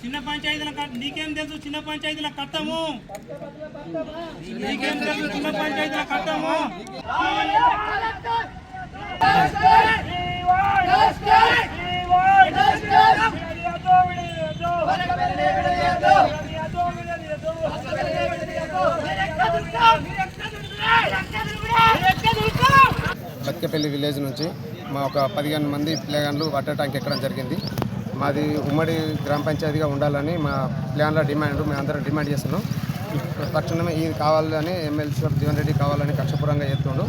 చిన్న పంచాయతీల నీకేం తెలుసు చిన్న పంచాయతీల కట్టము? నీకేం తెలుసు చిన్న పంచాయతీల కట్టము? బతికపల్లి విలేజ్ నుంచి మా ఒక పదిహేను మంది పిల్లగాళ్ళు వాటర్ ట్యాంక్ ఎక్కడం జరిగింది. మాది ఉమ్మడి గ్రామ పంచాయతీగా ఉండాలని మా ప్లాన్ల డిమాండ్ మేము అందరం డిమాండ్ చేస్తున్నాం. తక్షణమే ఇది కావాలని ఎమ్మెల్సీ జీవన్ రెడ్డి కావాలని కక్షపూరంగా చేస్తుండు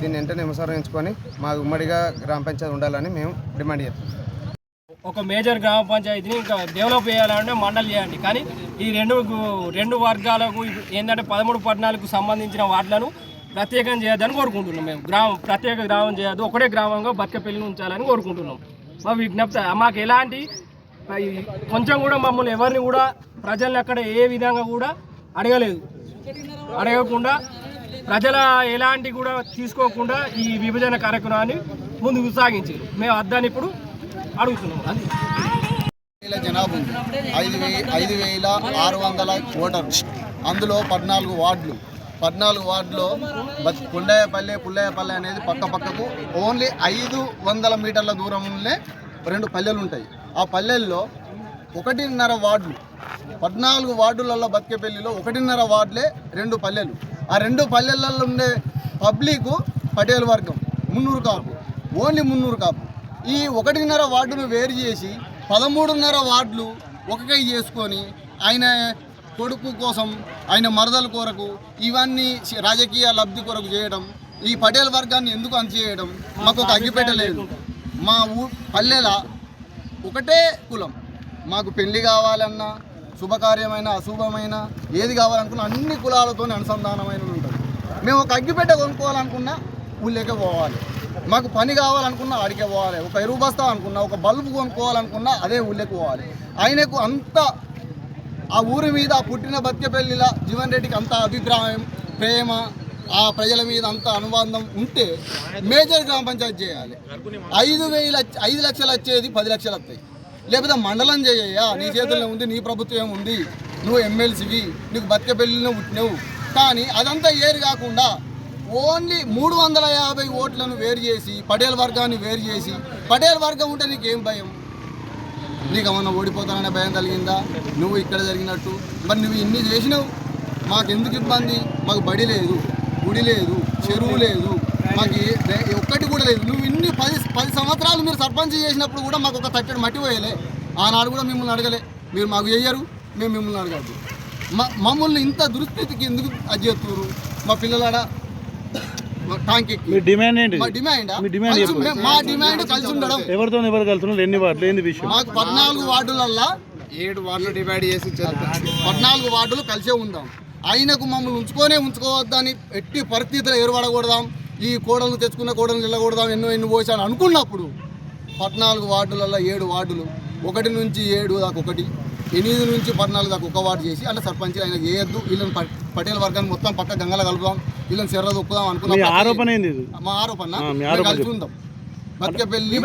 దీన్ని వెంటనే అనుసరించుకొని మా ఉమ్మడిగా గ్రామ పంచాయతీ ఉండాలని మేము డిమాండ్ చేస్తున్నాం. ఒక మేజర్ గ్రామ పంచాయతీని ఇంకా డెవలప్ చేయాలంటే మండలి చేయండి. కానీ ఈ రెండు రెండు వర్గాలకు ఏంటంటే పదమూడు పద్నాలుగు సంబంధించిన వార్డులను ప్రత్యేకం చేయొద్దని కోరుకుంటున్నాం మేము. గ్రామం ప్రత్యేక గ్రామం చేయొద్దు. ఒకటే గ్రామంగా బతికపల్లిని ఉంచాలని కోరుకుంటున్నాం. మా విజ్ఞప్తి మాకు ఎలాంటి కొంచెం కూడా మమ్మల్ని ఎవరిని కూడా ప్రజల్ని అక్కడ ఏ విధంగా కూడా అడగలేదు. అడగకుండా ప్రజల ఎలాంటి కూడా తీసుకోకుండా ఈ విభజన కార్యక్రమాన్ని ముందుకు సాగించారు. మేము అద్దాన్ని ఇప్పుడు అడుగుతున్నాం. అది వేల జనాభా ఉంది. ఐదు వే ఐదు వేల ఆరు వందల ఓటర్లు. అందులో పద్నాలుగు వార్డులు. పద్నాలుగు వార్డులో బత్ పుల్లయ్యపల్లె పుల్లయ్యపల్లె అనేది పక్క పక్కకు ఓన్లీ ఐదు వందల మీటర్ల దూరంలోనే రెండు పల్లెలు ఉంటాయి. ఆ పల్లెల్లో ఒకటిన్నర వార్డులు పద్నాలుగు వార్డులలో బతికేపల్లిలో ఒకటిన్నర వార్డులే రెండు పల్లెలు. ఆ రెండు పల్లెలలో ఉండే పబ్లిక్ పటేల్ వర్గం మున్నూరు కాపు ఓన్లీ మున్నూరు కాపు. ఈ ఒకటిన్నర వార్డును వేరు చేసి పదమూడున్నర వార్డులు ఒకకై చేసుకొని ఆయన కొడుకు కోసం ఆయన మరదల కొరకు ఇవన్నీ రాజకీయ లబ్ధి కొరకు చేయడం ఈ పటేల్ వర్గాన్ని ఎందుకు అందజేయడం మాకు ఒక అగ్గిపెట్ట లేదు. మా ఊ పల్లెల ఒకటే కులం. మాకు పెళ్ళి కావాలన్నా శుభకార్యమైన అశుభమైన ఏది కావాలనుకున్నా అన్ని కులాలతో అనుసంధానమైన ఉంటుంది. మేము ఒక అగ్గిపెట్ట కొనుక్కోవాలనుకున్నా ఊళ్ళకే పోవాలి. మాకు పని కావాలనుకున్నా ఆడికే పోవాలి. ఒక ఎరువు బస్తా అనుకున్నా ఒక బల్బు కొనుక్కోవాలనుకున్నా అదే ఊళ్ళకి పోవాలి. ఆయనకు అంత ఆ ఊరి మీద పుట్టిన బతికపల్లిలా జీవన్ రెడ్డికి అంత అభిప్రాయం ప్రేమ ఆ ప్రజల మీద అంత అనుబంధం ఉంటే మేజర్ గ్రామ పంచాయతీ చేయాలి. ఐదు వేల ఐదు లక్షలు వచ్చేది పది లక్షలు వస్తాయి. లేకపోతే మండలం చేయయ్యా నీ చేతుల్లో ఉంది నీ ప్రభుత్వం ఉంది నువ్వు ఎమ్మెల్సీవి నీకు బతికెపల్లిలో పుట్టినవు. కానీ అదంతా ఏరు కాకుండా ఓన్లీ మూడు వందల యాభై ఓట్లను వేరు చేసి పటేల్ వర్గాన్ని వేరు చేసి పటేల్ వర్గం ఉంటే నీకేం భయం? నీకు ఏమన్నా ఓడిపోతాననే భయం కలిగిందా? నువ్వు ఇక్కడ జరిగినట్టు. మరి నువ్వు ఇన్ని చేసినావు మాకు ఎందుకు ఇబ్బంది? మాకు బడి లేదు గుడి లేదు చెరువు లేదు మాకు ఒక్కటి కూడా లేదు. నువ్వు ఇన్ని పది పది సంవత్సరాలు మీరు సర్పంచ్ చేసినప్పుడు కూడా మాకు ఒక తట్టెడు మట్టి పోయలే. ఆనాడు కూడా మిమ్మల్ని అడగలే. మీరు మాకు చెయ్యరు మేము మిమ్మల్ని అడగద్దు. మా మమ్మల్ని ఇంత దురుస్థితికి ఎందుకు అది చేస్తున్నారు మా పిల్లలాడ? టాంక్ ఎక్కి మీ డిమాండ్ ఏంటి మా డిమాండ్ మీ డిమాండ్ చెప్పు. మా డిమాండ్ కలిసి ఉండడం. ఎవరితో ఎవరు కలుతున్నారు ఎన్ని వార్డులు? ఏంది విషయం? మాకు పద్నాలుగు వార్డులల్లా ఏడు వార్డులు డివైడ్ చేసి పద్నాలుగు వార్డులు కలిసే ఉందాం. ఆయనకు మమ్మల్ని ఉంచుకొనే ఉంచుకోవద్దని ఎట్టి పరిస్థితులు ఏర్పడకూడదాం. ఈ కోడలను తెచ్చుకున్న కోడలు నిల్లకూడదాం ఎన్నో ఎన్ని పోసాను అనుకున్నప్పుడు పద్నాలుగు వార్డులలో ఏడు వార్డులు. ఒకటి నుంచి ఏడు దాకా ఒకటి. ఎనిమిది నుంచి పద్నాలుగు దాకా ఒక వార్డు చేసి అలా సర్పంచ్ ఆయన వేయద్దు వీళ్ళని ప- పటేల్ వర్గాన్ని మొత్తం పక్క గంగల కలుపుదాం. వీళ్ళని చెర్ర దొక్కుదాం అనుకున్నాం ఆరోపణ ఏంది ఇది? మా ఆరోపణ. కలిసి ఉందాం. బతికే పెళ్ళి